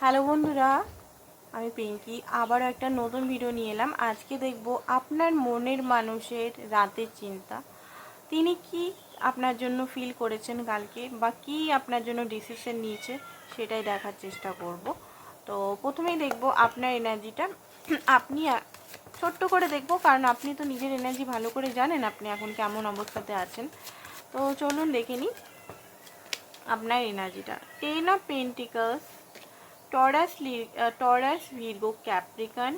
Hello বন্ধুরা, আমি পিঙ্কি। আবারও একটা নতুন ভিডিও নিয়ে এলাম। আজকে দেখব আপনার মনের মানুষের রাতের চিন্তা। তিনি কি আপনার জন্য ফিল করেছেন কালকে বা কি আপনার জন্য ডিসিশন নিয়েছে সেটাই দেখার চেষ্টা করব। তো প্রথমেই দেখব আপনার এনার্জিটা আপনি ছোট্ট করে দেখব, কারণ আপনি তো নিজের এনার্জি ভালো করে জানেন আপনি এখন কেমন অবস্থাতে আছেন। তো চলুন দেখে নিই আপনার এনার্জিটা ten of pentacles Taurus Taurus Virgo Capricorn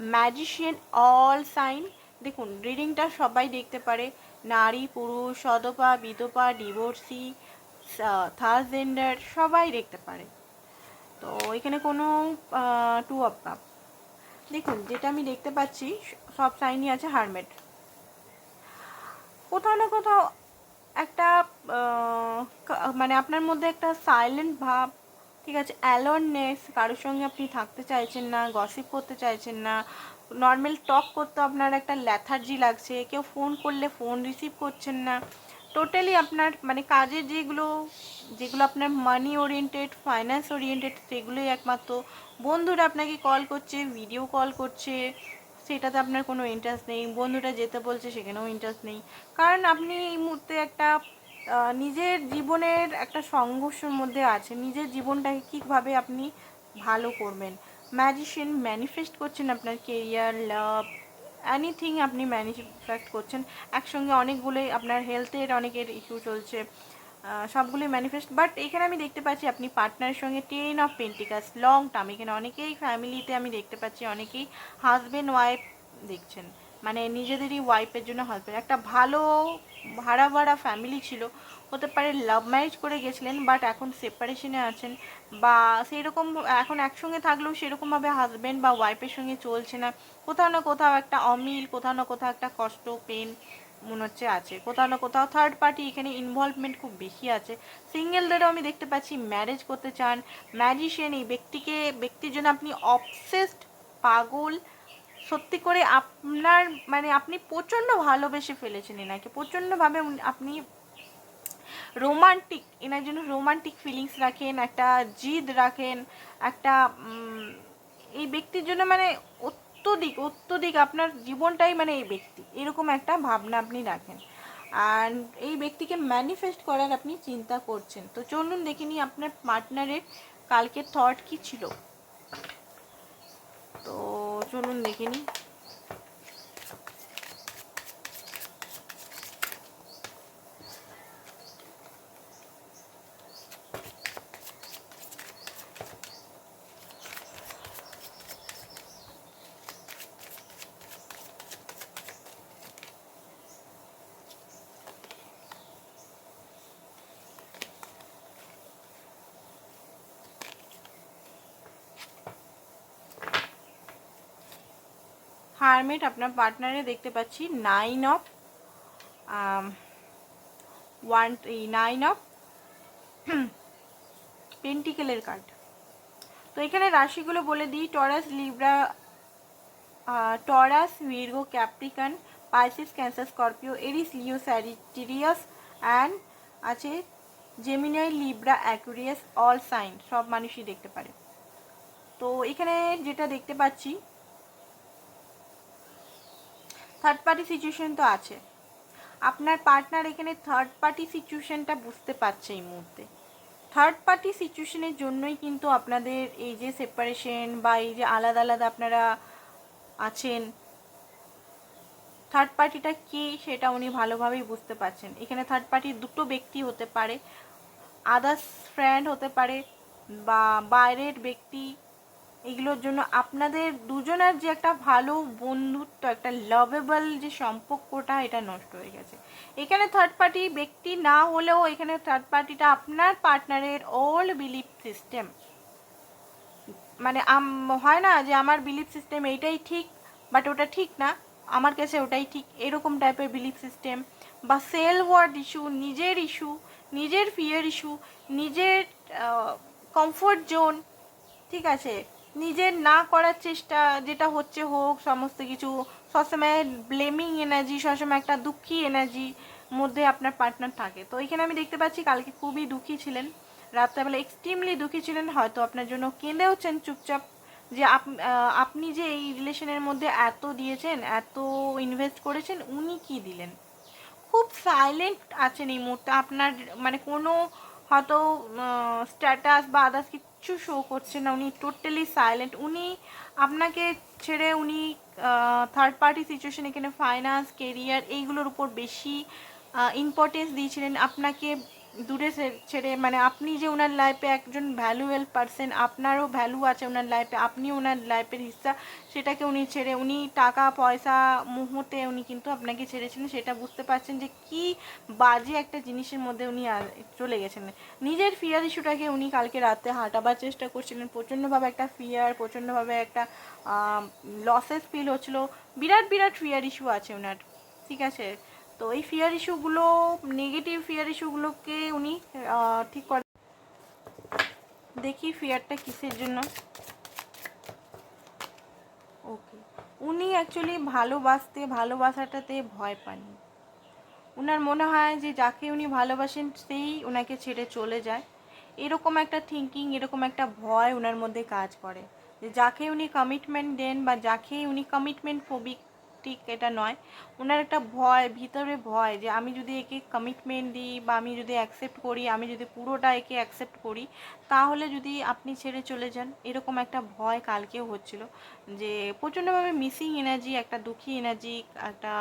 magician all sign দেখুন রিডিংটা সবাই দেখতে পারে। নারী, পুরুষ, সদপা বিধবা ডিভোর্সি থার্সজেন্ডার সবাই দেখতে পারে। তো এখানে কোনো টু অফ কাপ দেখুন, যেটা আমি দেখতে পাচ্ছি, সব সাইনই আছে হারমেট কোথাও না কোথাও একটা কা- মানে আপনার মধ্যে একটা সাইলেন্ট ভাব ঠিক আছে অ্যালোননেস কারোর সঙ্গে আপনি থাকতে চাইছেন না গসিপ করতে চাইছেন না নর্মাল টক করতে আপনার একটা ল্যাথার্জি লাগছে, কেউ ফোন করলে ফোন রিসিভ করছেন না টোটালি আপনার মানে কাজের যেগুলো যেগুলো আপনার মানি ওরিয়েন্টেড ফাইন্যান্স ওরিয়েন্টেড সেগুলোই একমাত্র। বন্ধুরা আপনাকে কল করছে ভিডিও কল করছে, সেটাতে আপনার কোনো ইন্টারেস্ট নেই বন্ধুরা যেতে বলছে, সেখানেও ইন্টারেস্ট নেই। কারণ আপনি এই মুহূর্তে একটা নিজের জীবনের একটা সংঘর্ষের মধ্যে আছে। নিজের জীবনটাকে কীভাবে আপনি ভালো করবেন? ম্যাজিশিয়ান ম্যানিফেস্ট করছেন আপনার কেরিয়ার লাভ এনিথিং আপনি ম্যানিফেস্ট করছেন। একসঙ্গে অনেকগুলোই আপনার হেলথের অনেকের ইস্যু চলছে। সবগুলোই ম্যানিফেস্ট বাট এখানে আমি দেখতে পাচ্ছি আপনি পার্টনারের সঙ্গে ten of pentacles long term এখানে অনেকেই ফ্যামিলিতে আমি দেখতে পাচ্ছি, অনেকেই হাজবেন্ড ওয়াইফ দেখছেন। মানে নিজেদেরই ওয়াইফের জন্য হাজবেন্ড একটা ভালো ভাড়া ভাড়া ফ্যামিলি ছিল। হতে পারে লাভ ম্যারেজ করে গেছিলেন বাট এখন সেপারেশনে আছেন বা সেই রকম এখন একসঙ্গে থাকলেও সেরকমভাবে হাজবেন্ড বা ওয়াইফের সঙ্গে চলছে না। কোথাও না কোথাও একটা অমিল, কোথাও না কোথাও একটা কষ্ট পেন মনে হচ্ছে আছে। কোথাও না কোথাও থার্ড পার্টি এখানে ইনভলভমেন্ট খুব বেশি আছে। সিঙ্গেলদেরও আমি দেখতে পাচ্ছি ম্যারেজ করতে চান। ম্যাজিশিয়ান এই ব্যক্তিকে, ব্যক্তির জন্য আপনি অবসেসড পাগল সত্যি করে আপনার মানে আপনি প্রচণ্ড ভালোবেসে ফেলেছেন এনাকে। প্রচণ্ডভাবে আপনি রোমান্টিক এনার জন্য রোমান্টিক ফিলিংস রাখেন, একটা জিদ রাখেন, একটা এই ব্যক্তির জন্য মানে অত্যধিক অত্যধিক আপনার জীবনটাই মানে এই ব্যক্তি। এরকম একটা ভাবনা আপনি রাখেন। আর এই ব্যক্তিকে ম্যানিফেস্ট করার আপনি চিন্তা করছেন। তো চলুন দেখে নিই আপনার পার্টনারের কালকে থট কি ছিল। তো চলুন দেখে নিই হারমেট আপনার পার্টনারে দেখতে পাচ্ছি nine of one nine of পেন্টিকেলের card তো এখানে রাশিগুলো বলে দিই Taurus Libra Taurus Virgo Capricorn Pisces Cancer Scorpio Aries Leo Sagittarius and আছে Gemini Libra Aquarius all sign সব মানুষই দেখতে পারে। তো এখানে যেটা দেখতে পাচ্ছি থার্ড পার্টি সিচুয়েশন তো আছে। আপনার পার্টনার এখানে থার্ড পার্টি সিচুয়েশনটা বুঝতে পারছে এই মুহূর্তে। থার্ড পার্টি সিচুয়েশনের জন্যই কিন্তু আপনাদের এই যে সেপারেশন বা এই যে আলাদা আলাদা আপনারা আছেন থার্ড পার্টিটা কি সেটা উনি ভালোভাবেই বুঝতে পারছেন। এখানে থার্ড পার্টির দুটো ব্যক্তি হতে পারে আদার্স ফ্রেন্ড হতে পারে বা বাইরের ব্যক্তি এগুলোর জন্য আপনাদের দুজনের যে একটা ভালো বন্ধুত্ব, একটা লাভেবল যে সম্পর্কটা, এটা নষ্ট হয়ে গেছে। এখানে থার্ড পার্টি ব্যক্তি না হলেও এখানে থার্ড পার্টিটা আপনার পার্টনারের ওল্ড বিলিফ সিস্টেম মানে হয় না যে আমার বিলিফ সিস্টেম এইটাই ঠিক বাট ওটা ঠিক না, আমার কাছে ওটাই ঠিক, এরকম টাইপের বিলিফ সিস্টেম বা সেল ওয়ার্ড ইস্যু নিজের ইস্যু নিজের ফিয়ার ইস্যু নিজের কমফোর্ট জোন ঠিক আছে? নিজের না করার চেষ্টা, যেটা হচ্ছে হোক, সমস্ত কিছু, সবসময় ব্লেমিং এনার্জি সবসময় একটা দুঃখী এনার্জি মধ্যে আপনার পার্টনার থাকে। তো এখানে আমি দেখতে পাচ্ছি কালকে খুবই দুঃখী ছিলেন। রাত্রেবেলা এক্সট্রিমলি দুঃখী ছিলেন, হয়তো আপনার জন্য কেঁদেওছেন চুপচাপ যে আপ- আপনি যে এই রিলেশনের মধ্যে এত দিয়েছেন, এত ইনভেস্ট করেছেন, উনি কি দিলেন? খুব সাইলেন্ট আছেন এই মুহূর্তে। আপনার মানে কোনো হয়তো স্ট্যাটাস বা আদার্স কিচ্ছু শো করছে না, উনি টোটালি সাইলেন্ট উনি আপনাকে ছেড়ে উনি থার্ড পার্টি সিচুয়েশন এখানে ফাইন্যান্স কেরিয়ার এইগুলোর উপর বেশি ইম্পর্টেন্স দিয়েছিলেন। আপনাকে দূরে ছেড়ে মানে আপনি যে ওনার লাইফে একজন ভ্যালুয়েল পারসন আপনারও ভ্যালু আছে ওনার লাইফে আপনি ওনার লাইফের হিস্সা সেটাকে উনি ছেড়ে, উনি টাকা, পয়সা মুহূর্তে উনি কিন্তু আপনাকে ছেড়েছিলেন সেটা বুঝতে পারছেন যে কি বাজে একটা জিনিসের মধ্যে উনি চলে গেছেন। নিজের ফিয়ার ইস্যুটাকে উনি কালকে রাতে হাঁটাবার চেষ্টা করছিলেন প্রচণ্ডভাবে একটা ফিয়ার প্রচণ্ডভাবে একটা লসেস ফিল হচ্ছিল, বিরাট বিরাট ফিয়ার ইস্যু আছে ওনার ঠিক আছে? তো এই ফিয়ার ইস্যুগুলো নেগেটিভ ফিয়ার ইস্যুগুলোকে উনি ঠিক করে। দেখি ফিয়ারটা কিসের জন্য। ওকে উনি অ্যাকচুয়ালি ভালোবাসতে, ভালোবাসাটাতে ভয় পান। ওনার মনে হয় যে যাকে উনি ভালোবাসেন, সেই ওনাকে ছেড়ে চলে যায়। এরকম একটা থিঙ্কিং এরকম একটা ভয় ওনার মধ্যে কাজ করে। যে যাকে উনি কমিটমেন্ট দেন বা যাকে উনি কমিটমেন্ট ফোবিক ঠিক এটা নয়। ওনার একটা ভয়, ভিতরে ভয় যে আমি যদি একে কমিটমেন্ট দিই বা আমি যদি অ্যাকসেপ্ট করি, আমি যদি পুরোটা একে অ্যাকসেপ্ট করি, তাহলে যদি আপনি ছেড়ে চলে যান, এরকম একটা ভয় কালকেও হচ্ছিল। যে প্রচণ্ডভাবে মিসিং এনার্জি একটা দুঃখী এনার্জি একটা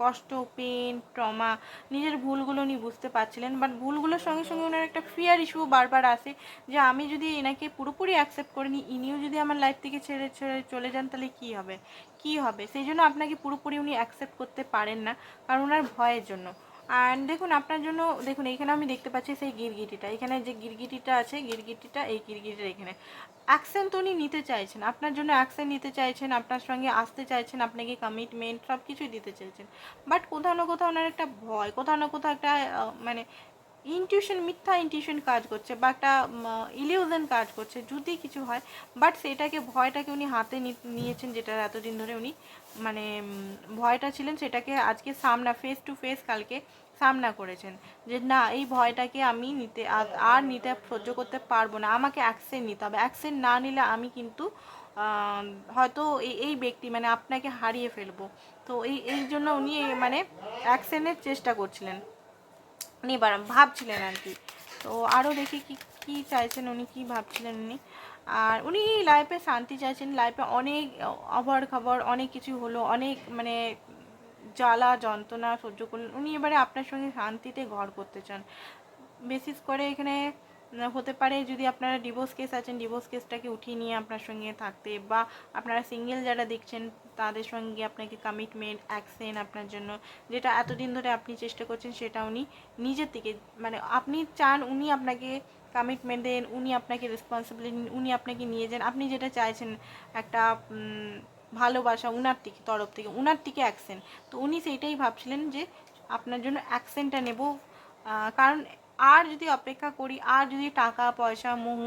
কষ্ট পেন ট্রমা নিজের ভুলগুলো উনি বুঝতে পারছিলেন। বাট ভুলগুলোর সঙ্গে সঙ্গে ওনার একটা ফিয়ার ইস্যু বারবার আসে যে আমি যদি এনাকে পুরোপুরি অ্যাকসেপ্ট করে নিই, ইনিও যদি আমার লাইফ থেকে ছেড়ে ছেড়ে চলে যান, তাহলে কী হবে? কী হবে? সেই জন্য আপনাকে পুরোপুরি উনি অ্যাকসেপ্ট করতে পারেন না, কারণ ওনার ভয়ের জন্য। অ্যান্ড দেখুন, আপনার জন্য, দেখুন এখানে আমি দেখতে পাচ্ছি সেই গিরগিটিটা। এখানে যে গিরগিটিটা আছে, গিরগিটিটা এই গিরগিটিটা এখানে। অ্যাকশন তো উনি নিতে চাইছেন, আপনার জন্য অ্যাকশন নিতে চাইছেন, আপনার সঙ্গে আসতে চাইছেন, আপনাকে কমিটমেন্ট সব কিছুই দিতে চাইছেন। বাট কোথাও না কোথাও ওনার একটা ভয়, কোথাও না কোথাও একটা মানে ইনটিউশন মিথ্যা ইনটিউশন কাজ করছে বা একটা ইলিউশন কাজ করছে, যদি কিছু হয় বাট সেটাকে, ভয়টাকে উনি হাতে নিয়েছেন যেটা এতদিন ধরে উনি মানে ভয়টা ছিলেন, সেটাকে আজকে সামনা ফেস টু ফেস কালকে সামনা করেছেন, যে না, এই ভয়টাকে আমি নিতে আর- নিতে, সহ্য করতে পারব না, আমাকে অ্যাকশন নিতে হবে অ্যাকশন না নিলে আমি কিন্তু হয়তো এই এই ব্যক্তি মানে আপনাকে হারিয়ে ফেলব, তো এই এই জন্য উনি মানে অ্যাকশনের চেষ্টা করছিলেন। উনি এবার ভাবছিলেন আর কি। তো আরও দেখি কি, কী চাইছেন উনি, কি ভাবছিলেন উনি। আর উনি লাইফে শান্তি চাইছেন লাইফে অনেক অভার খবর, অনেক কিছু হলো, অনেক মানে জ্বালা, যন্ত্রণা সহ্য করলেন। উনি এবারে আপনার সঙ্গে শান্তিতে ঘর করতে চান। বেসিস করে এখানে হতে পারে যদি আপনারা ডিভোর্স কেস আছেন ডিভোর্স কেসটাকে উঠিয়ে নিয়ে আপনার সঙ্গে থাকতে বা আপনারা সিঙ্গেল যারা দেখছেন, তাদের সঙ্গে আপনাকে কমিটমেন্ট অ্যাকশন আপনার জন্য, যেটা এতদিন ধরে আপনি চেষ্টা করছেন সেটা উনি নিজের থেকে মানে আপনি চান উনি আপনাকে কমিটমেন্ট দেন, উনি আপনাকে রেসপন্সিবিলিটি উনি আপনাকে নিয়ে যান। আপনি যেটা চাইছেন একটা ভালোবাসা উনার থেকে তরফ থেকে, উনার থেকে অ্যাকশন তো উনি সেইটাই ভাবছিলেন যে আপনার জন্য অ্যাকশনটা নেব। কারণ আর যদি অপেক্ষা করি, আর যদি টাকা, পয়সা, মোহ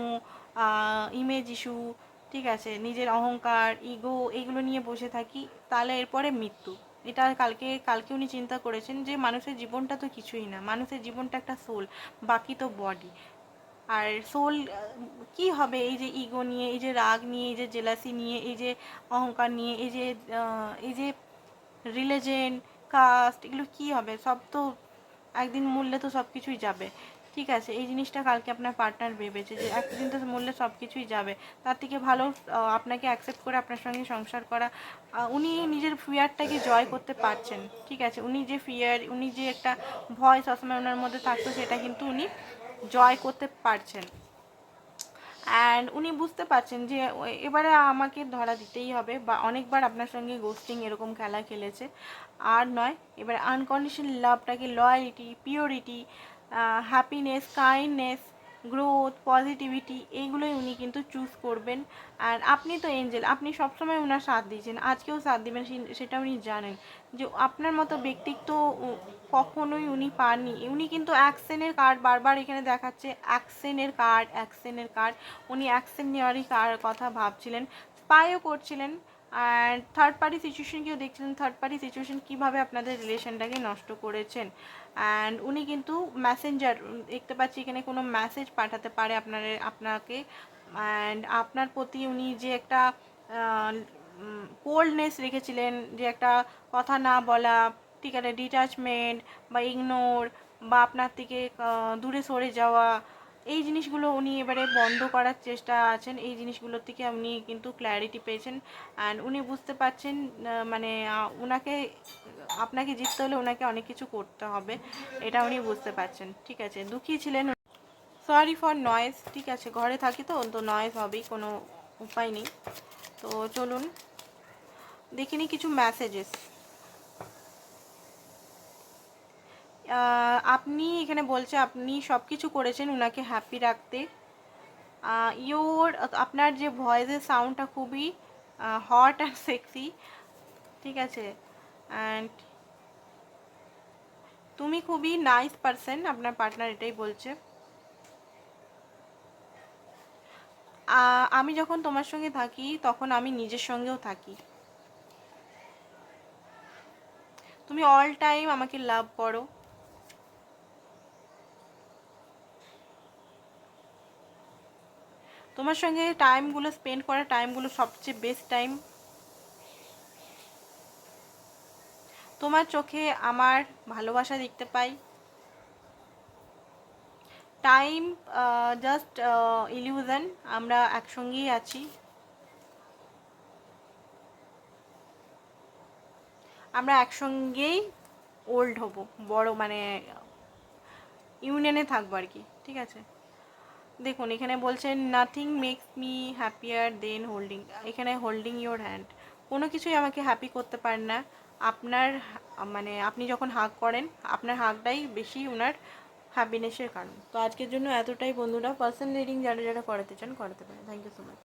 ইমেজ ইস্যু ঠিক আছে, নিজের অহংকার ইগো এগুলো নিয়ে বসে থাকি, তাহলে এরপরে মৃত্যু। এটা কালকে কালকে উনি চিন্তা করেছেন যে, মানুষের জীবনটা তো কিছুই না। মানুষের জীবনটা একটা সোল বাকি তো বডি আর সোল কি হবে এই যে ইগো নিয়ে, এই যে রাগ নিয়ে, এই যে জেলাসি নিয়ে, এই যে অহংকার নিয়ে, এই যে এই যে রিলিজেন কাস্ট এগুলো কি হবে? সব তো একদিন মূল্যে তো সব কিছুই যাবে। ঠিক আছে, এই জিনিসটা কালকে আপনার পার্টনার ভেবেছে যে একদিন তো মূল্যে সব কিছুই যাবে। তার থেকে ভালো আপনাকে অ্যাকসেপ্ট করে আপনার সঙ্গে সংসার করা। উনি নিজের ফিয়ারটাকে জয় করতে পারছেন। ঠিক আছে, উনি যে ফিয়ার উনি যে একটা ভয় সবসময় ওনার মধ্যে থাকতো, সেটা কিন্তু উনি জয় করতে পারছেন। অ্যান্ড উনি বুঝতে পারছেন যে এবারে আমাকে ধরা দিতেই হবে বা অনেকবার আপনার সঙ্গে গোস্টিং এরকম খেলা খেলেছে। আর নয়, এবারে unconditional লাভটাকে loyalty purity happiness kindness growth positivity এইগুলোই উনি কিন্তু চুজ করবেন। আর আপনি তো এঞ্জেল আপনি সবসময় ওনার সাথ দিয়েছেন। আজকেও সাথ দিবেন সেটা উনি জানেন। যে আপনার মতো ব্যক্তিত্ব কখনোই উনি পাননি। উনি কিন্তু অ্যাকশনের কার্ড বারবার এখানে দেখাচ্ছে অ্যাকশনের কার্ড অ্যাকশনের কার্ড উনি অ্যাকশন নেওয়ারই কার কথা ভাবছিলেন স্পাইও করছিলেন। অ্যান্ড থার্ড পার্টি সিচুয়েশন কেউ দেখছিলেন? থার্ড পার্টি সিচুয়েশন কীভাবে আপনাদের রিলেশনটাকে নষ্ট করেছেন? অ্যান্ড উনি কিন্তু ম্যাসেঞ্জার দেখতে পাচ্ছি এখানে কোনো মেসেজ পাঠাতে পারে আপনার, আপনাকে। অ্যান্ড আপনার প্রতি উনি যে একটা কোল্ডনেস রেখেছিলেন, যে একটা কথা না বলা, ঠিক আছে ডিট্যাচমেন্ট বা ইগনোর বা আপনার থেকে দূরে সরে যাওয়া এই জিনিসগুলো উনি এবারে বন্ধ করার চেষ্টা আছেন। এই জিনিসগুলোর থেকে উনি কিন্তু ক্ল্যারিটি পেয়েছেন। অ্যান্ড উনি বুঝতে পারছেন মানে উনাকে, আপনাকে জিততে হলে ওনাকে অনেক কিছু করতে হবে, এটা উনি বুঝতে পারছেন। ঠিক আছে, দুঃখী ছিলেন সরি ফর নয়েজ ঠিক আছে, ঘরে থাকি তো তো নয়েজ হবেই, কোনো উপায় নেই। তো চলুন, দেখিনি কিছু মেসেজেস আপনি এখানে বলছে আপনি সব কিছু করেছেন ওনাকে হ্যাপি রাখতে। ইয়োর আপনার যে ভয়েসের সাউন্ডটা খুবই হট অ্যান্ড সেক্সি ঠিক আছে? অ্যান্ড তুমি খুবই নাইস পারসন আপনার পার্টনার এটাই বলছে। আমি যখন তোমার সঙ্গে থাকি, তখন আমি নিজের সঙ্গেও থাকি। তুমি অল টাইম আমাকে লাভ করো। তোমার সঙ্গে টাইমগুলো স্পেন্ড করা টাইমগুলো সবচেয়ে বেস্ট টাইম তোমার চোখে আমার ভালোবাসা দেখতে পাই। টাইম জাস্ট ইলিউশন আমরা একসঙ্গেই আছি। আমরা একসঙ্গেই ওল্ড হব, বড় মানে ইউনিয়নে থাকব আর কি, ঠিক আছে? দেখুন, এখানে বলছেন nothing makes me happier than holding এখানে হোল্ডিং ইওর হ্যান্ড কোনো কিছুই আমাকে হ্যাপি করতে পারে না। আপনার মানে আপনি যখন হাক করেন, আপনার হাকটাই বেশি ওনার হ্যাপিনেসের কারণ। তো আজকের জন্য এতটাই বন্ধুরা। পার্সোনাল রিডিং যারা যারা করাতে চান, করাতে পারেন। Thank you so much